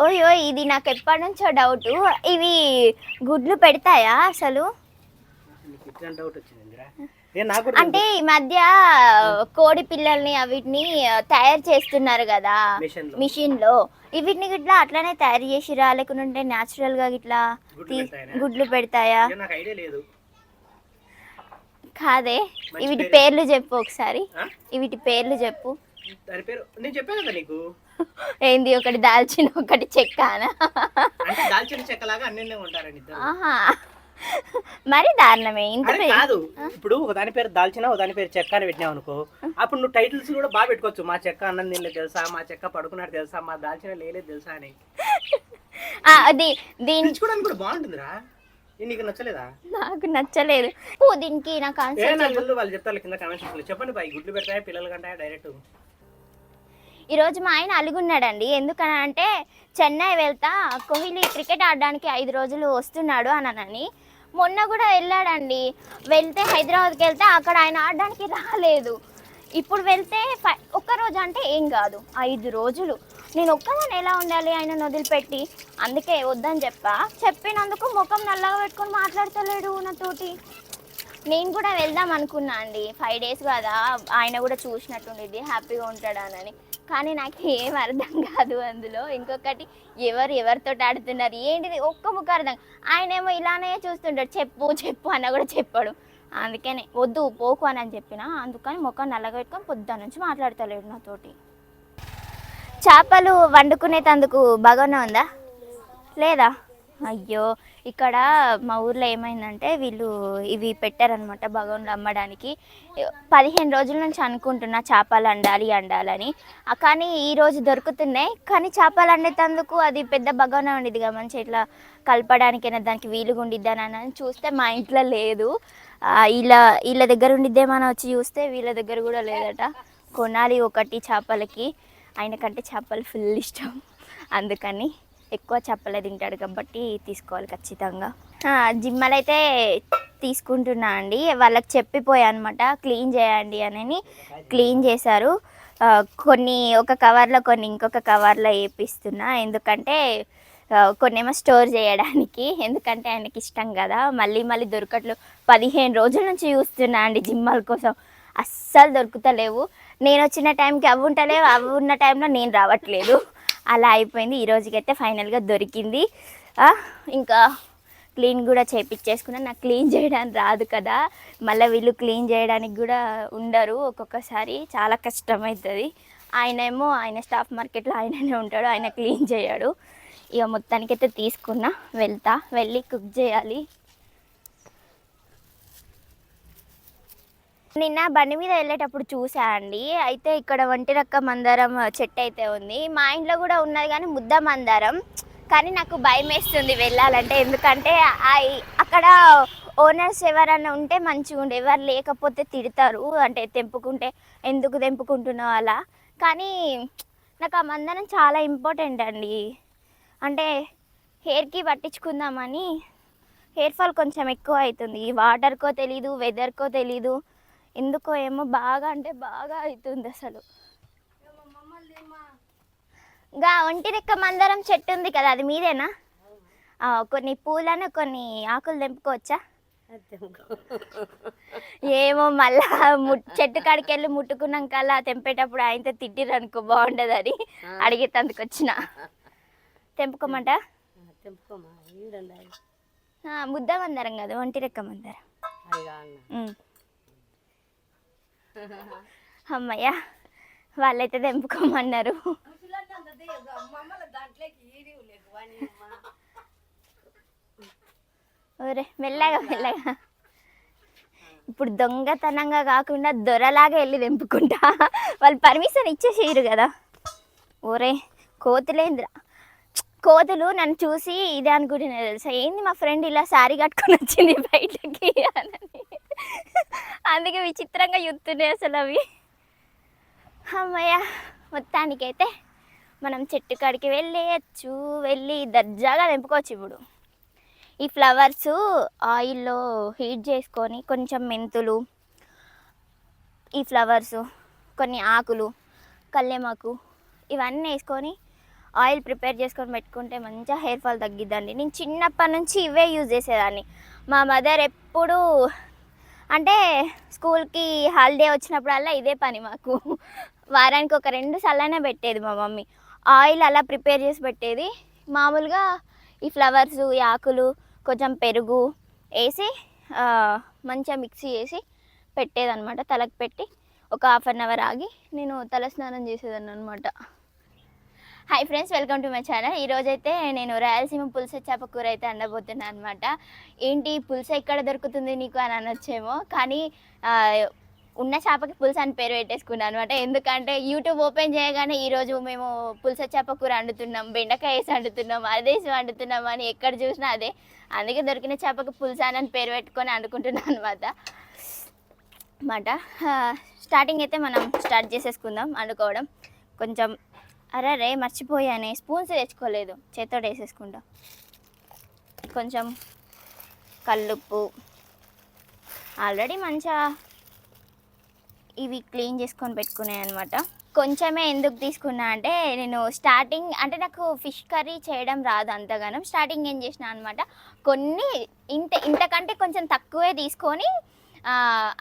ఓయ్ ఇది నాకు ఎప్పటి నుంచో డౌట్ ఇవి గుడ్లు పెడతాయా అసలు? అంటే ఈ మధ్య కోడి పిల్లల్ని అవిటిని తయారు చేస్తున్నారు కదా. మిషన్లో మిషన్లో వీటిని గిట్లా అట్లానే తయారు చేసిరా? లేకుంటే న్యాచురల్గా గిట్లా గుడ్లు తీ- పెడతాయనా? గుడ్లు పెడతాయా? కాదే. మంచి వీటి పేరే. పేర్లు చెప్పు ఒకసారి. ఆ? వీటి పేర్లు చెప్పు. దాని పేరు నేను చెప్పాను కదా నీకు? ఏంది ఒకటి దాల్చిన ఒకటి చెక్క అంటే దాల్చిన చెక్కలాగా అన్నీ ఉంటారండి ఇద్దరు. మరి దారుణమే ఇంత అరే కాదు ఇప్పుడు ఒక దాని పేరు దాల్చిన ఒక దాని పేరు చెక్క అని పెట్టినావు అనుకో అప్పుడు నువ్వు టైటిల్స్ కూడా బాగా పెట్టుకోవచ్చు. మా చెక్క అన్నం తినలేదు తెలుసా? మా చెక్క పడుకున్నాడు తెలుసా? మా దాల్చిన లేలేదు తెలుసా అని. ఆ, అది దీని పిలుచుకోవడానికి కూడా బాగుంటుందిరా. ఇది నీకు నచ్చలేదా? నాకు నచ్చలేదు. ఓ దీనికి నాకు ఏ ఆన్సర్ నాకు తెలియదు వాళ్ళు చెప్తారు కింద కమెంట్స్ చెప్పండి బాయ్ గుడ్లు పెడతాయా పిల్లలు కంటాయా డైరెక్ట్? ఈరోజు మా ఆయన అలుగున్నాడండి. ఎందుకనంటే చెన్నై వెళ్తా కోహ్లీ క్రికెట్ ఆడడానికి ఐదు రోజులు వస్తున్నాడు అనని మొన్న కూడా వెళ్ళాడండి. వెళ్తే హైదరాబాద్కి వెళ్తే అక్కడ ఆయన ఆడడానికి రాలేదు. ఇప్పుడు వెళ్తే ఫై- ఒక్క రోజు అంటే ఏం కాదు. ఐదు రోజులు. నేను ఒక్కదాన్ని ఎలా ఉండాలి ఆయన వదిలిపెట్టి? అందుకే వద్దని చెప్పా. చెప్పినందుకు ముఖం నల్లగా పెట్టుకొని మాట్లాడతలేడు నాతోటి నేను కూడా వెళ్దాం అనుకున్నా అండి. ఫైవ్ డేస్ కదా ఆయన కూడా చూసినట్టుండిద్ది హ్యాపీగా ఉంటాడానని కానీ నాకు ఏం అర్థం కాదు అందులో. ఇంకొకటి ఎవరు ఎవరితో ఆడుతున్నారు ఏంటిది? ఒక్క ముక్క అర్థం ఆయన ఏమో ఇలానే చూస్తుంటాడు చెప్పు చెప్పు అన్న కూడా చెప్పాడు. అందుకనే వద్దు పోకు అని అని చెప్పిన అందుకని ముఖం నల్లగా పెట్టుకొని పొద్దున్న నుంచి మాట్లాడతలేడు నాతోటి. చేపలు వండుకునేటందుకు బాగానే ఉందా? లేదా? అయ్యో! ఇక్కడ మా ఊర్లో ఏమైందంటే వీళ్ళు ఇవి పెట్టారనమాట భగవన్లు అమ్మడానికి. పదిహేను రోజుల నుంచి అనుకుంటున్నా చేపలు అండాలి అండాలని. కానీ ఈ రోజు దొరుకుతున్నాయి. కానీ చేపలు అండేటందుకు అది పెద్ద భగవన్ ఉండిద్దిగా మంచి ఇట్లా కలపడానికైనా దానికి వీలుగా ఉండిద్దాని అని చూస్తే మా ఇంట్లో లేదు. ఇలా వీళ్ళ వీళ్ళ దగ్గర ఉండిద్దేమని వచ్చి చూస్తే వీళ్ళ దగ్గర కూడా లేదట. కొనాలి ఒకటి చేపలకి. ఆయనకంటే చేపలు ఫుల్ ఇష్టం. అందుకని ఎక్కువ చేపలే తింటాడు కాబట్టి తీసుకోవాలి ఖచ్చితంగా. జిమ్మలు అయితే తీసుకుంటున్నా అండి. వాళ్ళకి చెప్పిపోయా అనమాట క్లీన్ చేయండి అని క్లీన్ చేశారు. కొన్ని ఒక కవర్లో కొన్ని ఇంకొక కవర్లో వేపిస్తున్నా. ఎందుకంటే కొన్నేమో కొన్ని ఏమో స్టోర్ చేయడానికి. ఎందుకంటే ఆయనకి ఇష్టం కదా. మళ్ళీ మళ్ళీ దొరకట్లు. పదిహేను రోజుల నుంచి చూస్తున్నా అండి జిమ్మల కోసం. అస్సలు దొరుకుతలేవు. నేను వచ్చిన టైంకి అవి ఉంటలేవు. అవి ఉన్న టైంలో నేను రావట్లేదు. అలా అయిపోయింది. ఈ రోజుకైతే ఫైనల్గా దొరికింది. ఇంకా క్లీన్ కూడా చేయించేసుకున్నా నాకు క్లీన్ చేయడానికి రాదు కదా. మళ్ళీ వీళ్ళు క్లీన్ చేయడానికి కూడా ఉండరు ఒక్కొక్కసారి. చాలా కష్టమవుతుంది ఆయన ఏమో ఆయన స్టాఫ్ మార్కెట్లో ఆయననే ఉంటాడు. ఆయన క్లీన్ చేయడు. ఇక మొత్తానికైతే తీసుకున్నా. వెళ్తా. వెళ్ళి కుక్ చేయాలి. నిన్న బండి మీద వెళ్ళేటప్పుడు చూసా అండి. అయితే ఇక్కడ వంటి రక్క మందారం చెట్టు అయితే ఉంది. మా ఇంట్లో కూడా ఉన్నది కానీ ముద్ద మందారం. కానీ నాకు భయం వేస్తుంది వెళ్ళాలంటే. ఎందుకంటే అక్కడ ఓనర్స్ ఎవరైనా ఉంటే మంచిగా ఉండే ఎవరు లేకపోతే తిడతారు. అంటే తెంపుకుంటే ఎందుకు తెంపుకుంటున్నావు అలా. కానీ నాకు ఆ మందారం చాలా ఇంపార్టెంట్ అండి. అంటే హెయిర్కి పట్టించుకుందామని హెయిర్ ఫాల్ కొంచెం ఎక్కువ అవుతుంది. వాటర్కో తెలీదు వెదర్కో తెలీదు. ఎందుకో ఏమో బాగా అంటే బాగా అవుతుంది అసలు. గా ఒంటి రెక్క మందారం చెట్టు ఉంది కదా అది మీదేనా? కొన్ని పూలను కొన్ని ఆకులు తెంపుకోవచ్చా? ఏమో మళ్ళా చెట్టు కాడికి వెళ్ళి ముట్టుకున్నాకల్లా తెంపేటప్పుడు ఆయనతో తిట్టిరు అనుకో బాగుండదు అని అడిగేటందుకు వచ్చిన. తెంపుకోమంట? ముద్ద మందారం కదా ఒంటి రెక్క మందారం. అది. అమ్మయ్య వాళ్ళైతే తెంపుకోమన్నారు. ఒరే మెల్లగా మెల్లగా. ఇప్పుడు దొంగతనంగా కాకుండా దొరలాగా వెళ్ళి తెంపుకుంటా. వాళ్ళు పర్మిషన్ ఇచ్చేసేయరు కదా. ఓరే కోతులేంద్రా. కోతులు నన్ను చూసి ఇదే అనుకుంటున్నా తెలుసా? ఏంది మా ఫ్రెండ్ ఇలా శారీ కట్టుకొని వచ్చింది బయటకి? అని. అందుకే విచిత్రంగా చూస్తున్నాయి అసలు అవి. అమ్మయ్య మొత్తానికైతే మనం చెట్టు కాడికి వెళ్ళేయచ్చు. వెళ్ళి దర్జాగా నింపుకోవచ్చు ఇప్పుడు. ఈ ఫ్లవర్స్ ఆయిల్లో హీట్ చేసుకొని కొంచెం మెంతులు ఈ ఫ్లవర్స్ కొన్ని ఆకులు కల్లెమాకు ఇవన్నీ వేసుకొని ఆయిల్ ప్రిపేర్ చేసుకొని పెట్టుకుంటే మంచిగా హెయిర్ ఫాల్ తగ్గిద్దండి. నేను చిన్నప్పటి నుంచి ఇవే యూజ్ చేసేదాన్ని. మా మదర్ ఎప్పుడూ అంటే స్కూల్కి హాలిడే వచ్చినప్పుడల్లా ఇదే పని మాకు. వారానికి ఒక రెండు సార్లనే పెట్టేది మా మమ్మీ. ఆయిల్ అలా ప్రిపేర్ చేసి పెట్టేది. మామూలుగా ఈ ఫ్లవర్స్ ఈ ఆకులు కొంచెం పెరుగు వేసి మంచిగా మిక్సీ చేసి పెట్టేదన్నమాట. తలకు పెట్టి ఒక హాఫ్ అన్ అవర్ ఆగి నేను తలస్నానం చేసేదాన్ని అనమాట hi friends welcome to my channel ఈరోజు అయితే నేను రాయలసీమ పులుస చేప కూర అయితే అండబోతున్నాను అనమాట ఏంటి పులుస ఎక్కడ దొరుకుతుంది నీకు అని అనొచ్చేమో కానీ ఉన్న చేపకి పులుసు అని పేరు పెట్టేసుకున్నాను అనమాట ఎందుకంటే యూట్యూబ్ ఓపెన్ చేయగానే ఈరోజు మేము పులుస చేప కూర వండుతున్నాం బెండకాయ వేసి వండుతున్నాం అదేసి వండుతున్నాం అని ఎక్కడ చూసినా అదే. అందుకే దొరికిన చేపకి పులుస అని పేరు పెట్టుకొని అనుకుంటున్నాను అనమాట అనమాట స్టార్టింగ్ అయితే మనం స్టార్ట్ చేసేసుకుందాం వండుకోవడం కొంచెం అరే రే మర్చిపోయానే. స్పూన్స్ తెచ్చుకోలేదు. చేతితో వేసేసుకుంటా. కొంచెం కల్లుప్పు. ఆల్రెడీ మంచిగా ఇవి క్లీన్ చేసుకొని పెట్టుకున్నాయి అనమాట కొంచెమే ఎందుకు తీసుకున్నా అంటే నేను స్టార్టింగ్ అంటే నాకు ఫిష్ కర్రీ చేయడం రాదు అంతగానం. స్టార్టింగ్ ఏం చేసిన అనమాట కొన్ని ఇంత ఇంతకంటే కొంచెం తక్కువే తీసుకొని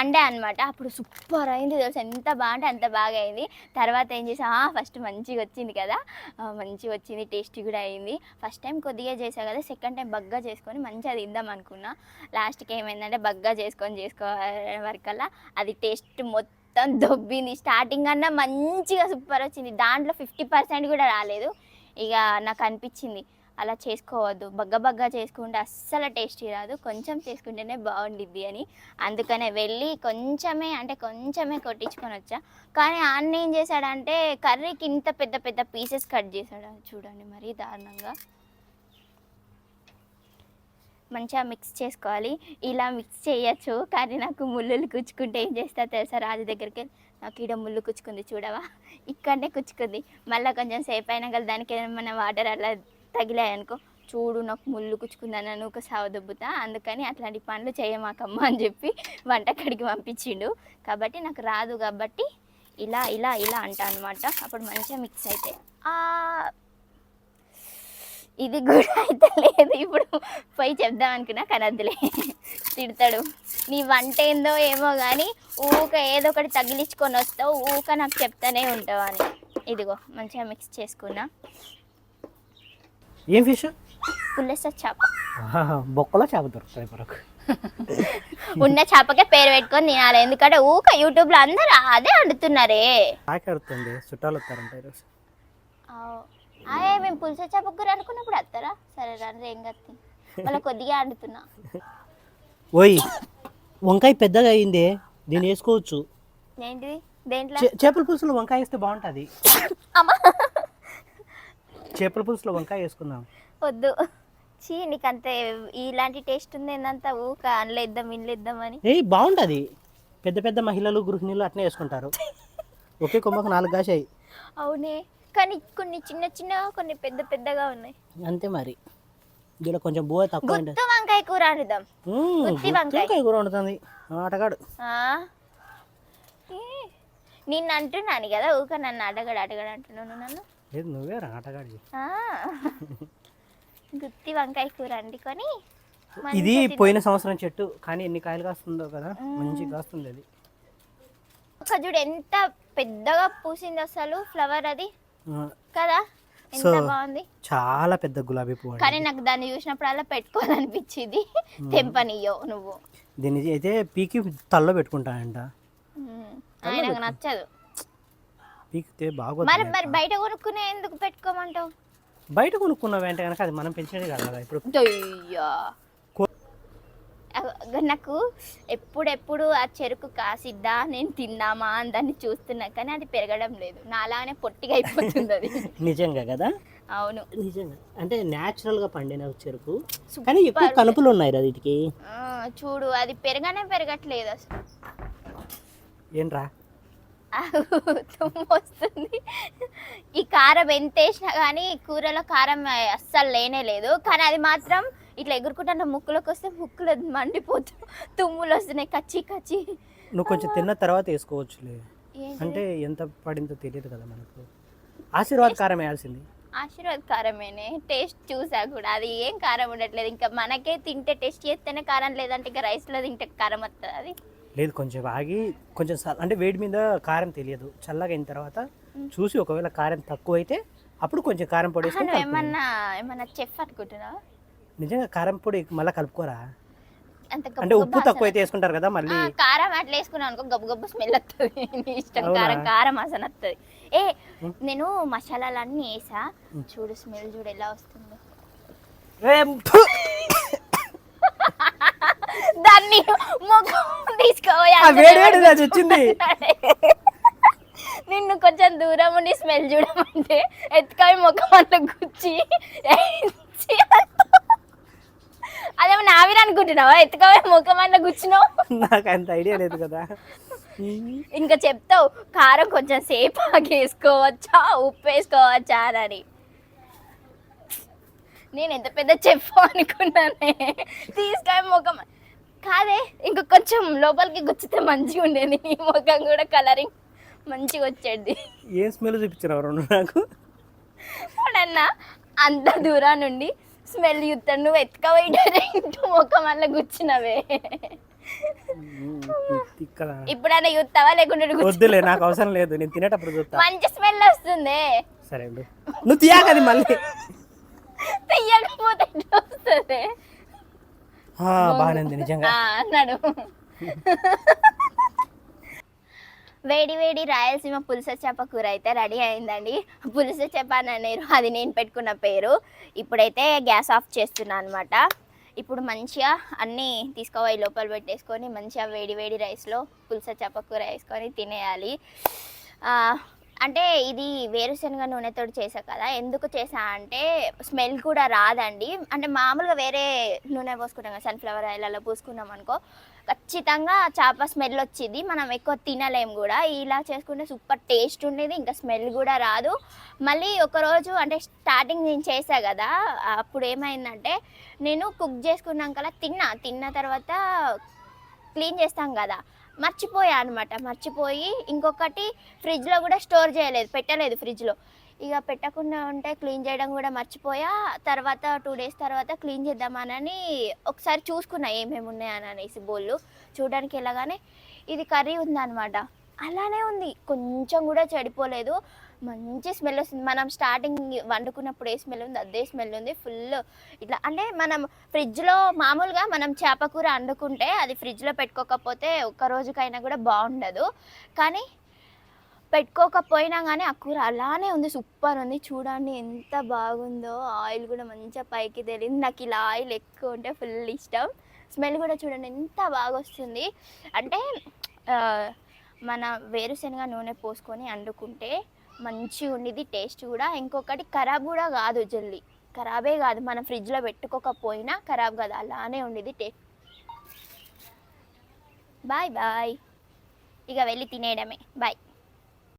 అండే అనమాట అప్పుడు సూపర్ అయింది తెలుసు? ఎంత బాగుంటే అంత బాగా అయింది. తర్వాత ఏం చేసా? ఫస్ట్ మంచిగా వచ్చింది కదా. మంచిగా వచ్చింది టేస్ట్ కూడా అయింది. ఫస్ట్ టైం కొద్దిగా చేసా కదా సెకండ్ టైం బగ్గా చేసుకొని మంచిగా తిందాం అనుకున్నా. లాస్ట్కి ఏమైందంటే బగ్గా చేసుకొని చేసుకో వరకల్లా అది టేస్ట్ మొత్తం దొబ్బింది. స్టార్టింగ్ అన్నా మంచిగా సూపర్ వచ్చింది. దాంట్లో ఫిఫ్టీ పర్సెంట్ కూడా రాలేదు. ఇక నాకు అనిపించింది. అలా చేసుకోవద్దు. బగ్గ బగ్గ చేసుకుంటే అస్సలు టేస్టీ రాదు. కొంచెం చేసుకుంటేనే బాగుండిద్ది అని అందుకనే వెళ్ళి కొంచెమే అంటే కొంచెమే కొట్టించుకొని వచ్చా. కానీ ఆయన ఏం చేశాడంటే కర్రీకి ఇంత పెద్ద పెద్ద పీసెస్ కట్ చేశాడు. చూడండి మరీ దారుణంగా. మంచిగా మిక్స్ చేసుకోవాలి. ఇలా మిక్స్ చేయొచ్చు. కానీ నాకు ముళ్ళులు కుచ్చుకుంటే ఏం చేస్తా తెలుసా? రాజు దగ్గరికి వెళ్ళి, నాకు ఈడ ముళ్ళు కుచ్చుకుంది చూడవా? ఇక్కడనే కుచ్చుకుంది. మళ్ళీ కొంచెం సేపు కదా దానికి ఏమైనా వాటర్ అలా తగిలాయి అనుకో చూడు నాకు ముళ్ళు కుచ్చుకుందని అని ఒక సావ అందుకని అట్లాంటి పనులు చేయమాకమ్మ అని చెప్పి వంటకడికి పంపించిండు. కాబట్టి నాకు రాదు కాబట్టి ఇలా ఇలా ఇలా అంట అనమాట అప్పుడు మంచిగా మిక్స్ అయితే. ఇది కూడా అయితే లేదు. ఇప్పుడు పోయి చెప్దాం అనుకున్నా కానీ తిడతాడు. నీ వంట ఏందో ఏమో కానీ ఊక ఏదో ఒకటి తగిలించుకొని వస్తావు. ఊక నాకు చెప్తానే ఉంటావు అని. ఇదిగో మంచిగా మిక్స్ చేసుకున్నా. ఏం ఫిష్? పుల్లస చేప. బొక్కలో చేప దొరుకుతాయి మనకు. ఉన్న చేపకే పేరు పెట్టుకొని తినాలి. ఎందుకంటే ఊక యూట్యూబ్లో అందరూ అదే వండుతున్నారే. ఆకెడుతుంది చుట్టాలు వస్తారంట ఈరోజు అయ్యే మేము పులుస చేప కూర అనుకున్నప్పుడు వస్తారా సరే రండి ఏం కత్తి? మళ్ళీ కొద్దిగా వండుతున్నా. ఓయ్ వంకాయ పెద్దగా అయింది. దీన్ని వేసుకోవచ్చు. ఏంటిది? దేంట్లో? చేపల పులుసులో వంకాయ వేస్తే బాగుంటుంది. అమ్మా. చేపల పులుసులో వంకాయ వేసుకుందాం. వద్దు. చీ నీకు అంత ఇలాంటి టేస్ట్ ఉంది ఏందంతా? ఊక అందులో ఇద్దాం ఇంట్లో ఇద్దామని ఏయ్ బాగుంటుంది. పెద్ద పెద్ద మహిళలు గృహిణులు అట్నే వేసుకుంటారు. ఒకే కొమ్మకు నాలుగు కాసాయి. అవునే. కానీ కొన్ని చిన్న చిన్నగా కొన్ని పెద్ద పెద్దగా ఉన్నాయి. అంతే మరి. దీనిలో కొంచెం బువ తక్కువ గుత్తు వంకాయ కూర వండుదాం. మ్మ్, గుత్తి వంకాయ. వంకాయ కూర వండుతుంది. ఆటగాడు. ఆ? ఏ, నిన్ను అంటున్నాను కదా ఊక నన్ను అడగడు అడగడు అంటున్నాను నన్ను? లేదు నువ్వే రా ఆటగాడి ఆ. గుత్తి వంకాయ కూర వండుకొని ఇది పోయిన సంవత్సరం చెట్టు కానీ ఎన్ని కాయలు కాస్తుందో కదా మంచి కాస్తుంది అది. ఒక చూడు ఎంత పెద్దగా పూసింది అసలు ఫ్లవర్ అది. కదా సో బాగుంది. చాలా పెద్ద గులాబీ పువ్వు. కానీ నాకు దాన్ని చూసినప్పుడల్లా పెట్టుకోవాలనిపించింది. తెంపనియో నువ్వు. దీన్ని అయితే పీకి తల్లో పెట్టుకుంటానంట. ఆయనకు నచ్చదు. పీకితే మరి బాగోదు మరి బయట కొనుక్కునే ఎందుకు పెట్టుకోమంటావు? బయట కొనుక్కున్నావు అంటే కనుక అది మనం పెంచినది కాదు కదా ఇప్పుడు. నాకు ఎప్పుడెప్పుడు ఆ చెరుకు కాసిద్దా నేను తిందామా అని దాన్ని చూస్తున్నా కానీ అది పెరగడం లేదు. నాలానే పొట్టిగా అయిపోతుంది అది. నిజంగా కదా? అవును. నిజంగా. అంటే న్యాచురల్గా పండిన చెరుకు కానీ ఎక్కువ కనుపులు ఉన్నాయి వీటికి? చూడు అది పెరగనే పెరగట్లేదు అసలు. ఏంట్రా? తుమ్ము వస్తుంది ఈ కారం ఎంత వేసినా కానీ కూరలో కారం అస్సలు లేనే లేదు. కానీ అది మాత్రం ఇట్లా ఎగురుకుంటున్న ముక్కులోకి వస్తే ముక్కులో మండిపోతూ తుమ్ములు వస్తున్నాయి కచ్చి కచ్చి. నువ్వు కొంచెం తిన్న తర్వాత వేసుకోవచ్చులే? అంటే ఎంత పడిందో తెలియదు కదా మనకు. ఆశీర్వాద్ కారం వేయాల్సింది. ఆశీర్వాద్ కారమేనే. టేస్ట్ చూసా కూడా. అది ఏం కారం ఉండట్లేదు. ఇంకా మనకే తింటే టేస్ట్ చేస్తేనే కారం లేదంటే ఇంకా రైస్లో తింటే కారం వస్తుంది అది లేదు కొంచెం ఆగి కొంచెం అంటే వేడి మీద కారం తెలియదు. చల్లగా అయిన తర్వాత చూసి ఒకవేళ కారం తక్కువ అయితే అప్పుడు కొంచెం కారం పొడి. ఏమన్నా ఏమన్నా చెఫ్ అనుకుంటున్నావా? నిజంగా కారం పొడి మళ్ళీ కలుపుకోరా? అంటే ఉప్పు తక్కువ. అయితే వేసుకుంటారు కదా మళ్ళీ. కారం అట్లా వేసుకున్నాను అనుకో గబ్బు గబ్బు స్మెల్ వస్తుంది ఇష్టం? కారం కారం వాసన వస్తుంది ఏ నేను మసాలాలన్నీ వేసా. చూడు స్మెల్ చూడు ఎలా వస్తుందో! దాన్ని ముఖం తీసుకోవాలి వచ్చింది. నిన్ను కొంచెం దూరం ఉండి స్మెల్ చూడమంటే ఎత్తుకాయ ముఖం అంత గుచ్చి అదేమో నావిని అనుకుంటున్నావా? ఎత్తుకాయ ముఖం అంత గుచ్చినావు? నాకు అంత ఐడియా లేదు కదా. ఇంకా చెప్తావు కారం కొంచెం సేపు ఆగి వేసుకోవచ్చా ఉప్పు వేసుకోవచ్చా అని. నేను ఎంత పెద్ద చెప్పు అనుకున్నానే. తీసుకొని ముఖం కాదే ఇంకా కొంచెం లోపలికి గుచ్చితే మంచిగా ఉండేది నీ ముఖం కూడా కలరింగ్ మంచిగా వచ్చేది. ఏం స్మెల్ చూపించినావు రెండు నాకు? అన్న అంత దూరం నుండి స్మెల్ చూస్తాను నువ్వు ఎత్తుకపోయి డైరెక్ట్ ముఖం వల్ల గుచ్చినవే. ఇప్పుడన్నా చూస్తావా లేకుంటే గుచ్చి- వద్దులే నాకు అవసరం లేదు నేను తినేటప్పుడు చూస్తా మంచి స్మెల్ వస్తుంది. సరే. నువ్వు తీయాకది మళ్ళీ. తీయకపోతే వస్తుంది? బాగానే ఉంది నిజంగా. ఆ, అన్నాడు. వేడి వేడి రాయలసీమ పులుస చేప కూర అయితే రెడీ అయిందండి. పులుస చేప అని అనేరు అది నేను పెట్టుకున్న పేరు. ఇప్పుడైతే గ్యాస్ ఆఫ్ చేస్తున్నాను అనమాట ఇప్పుడు మంచిగా అన్నీ తీసుకుపోయి లోపల పెట్టేసుకొని మంచిగా వేడి వేడి రైస్లో పులుస చేప కూర వేసుకొని తినేయాలి. ఆ, అంటే ఇది వేరుశనగ నూనెతో చేసా కదా ఎందుకు చేసా అంటే స్మెల్ కూడా రాదండి. అంటే మామూలుగా వేరే నూనె పోసుకుంటాం కదా సన్ఫ్లవర్ ఆయిల్ అలా పూసుకున్నాం అనుకో ఖచ్చితంగా చేప స్మెల్ వచ్చింది. మనం ఎక్కువ తినలేం కూడా. ఇలా చేసుకుంటే సూపర్ టేస్ట్ ఉండేది ఇంకా స్మెల్ కూడా రాదు. మళ్ళీ ఒకరోజు అంటే స్టార్టింగ్ నేను చేసా కదా అప్పుడు ఏమైందంటే నేను కుక్ చేసుకున్నాక తిన్నా. తిన్న తర్వాత క్లీన్ చేస్తాం కదా మర్చిపోయా అనమాట మర్చిపోయి ఇంకొకటి ఫ్రిడ్జ్లో కూడా స్టోర్ చేయలేదు పెట్టలేదు ఫ్రిడ్జ్లో ఇక పెట్టకుండా ఉంటే క్లీన్ చేయడం కూడా మర్చిపోయా. తర్వాత టూ డేస్ తర్వాత క్లీన్ చేద్దామనని ఒకసారి చూసుకున్నా ఏమేమి ఉన్నాయని అనేసి బోళ్ళు చూడడానికి వెళ్ళగానే ఇది కర్రీ ఉందన్నమాట. అలానే ఉంది. కొంచెం కూడా చెడిపోలేదు. మంచి స్మెల్ వస్తుంది. మనం స్టార్టింగ్ వండుకున్నప్పుడు ఏ స్మెల్ ఉంది అదే స్మెల్ ఉంది ఫుల్ ఇట్లా. అంటే మనం ఫ్రిడ్జ్లో మామూలుగా మనం చేప కూర వండుకుంటే అది ఫ్రిడ్జ్లో పెట్టుకోకపోతే ఒక్క రోజుకైనా కూడా బాగుండదు. కానీ పెట్టుకోకపోయినా కానీ ఆ కూర అలానే ఉంది సూపర్ ఉంది. చూడండి ఎంత బాగుందో ఆయిల్ కూడా మంచిగా పైకి తెలియదు నాకు ఇలా ఆయిల్ ఎక్కువ ఉంటే ఫుల్ ఇష్టం. స్మెల్ కూడా చూడండి ఎంత బాగా వస్తుంది. అంటే మన వేరుశనగ నూనె పోసుకొని వండుకుంటే మంచిగా ఉండేది టేస్ట్ కూడా. ఇంకొకటి ఖరాబ్ కూడా కాదు జల్దీ ఖరాబే కాదు మనం ఫ్రిడ్జ్లో పెట్టుకోకపోయినా ఖరాబ్ కాదు అలానే ఉండేది టేస్ట్. Bye bye. ఇక వెళ్ళి తినేయడమే. బాయ్.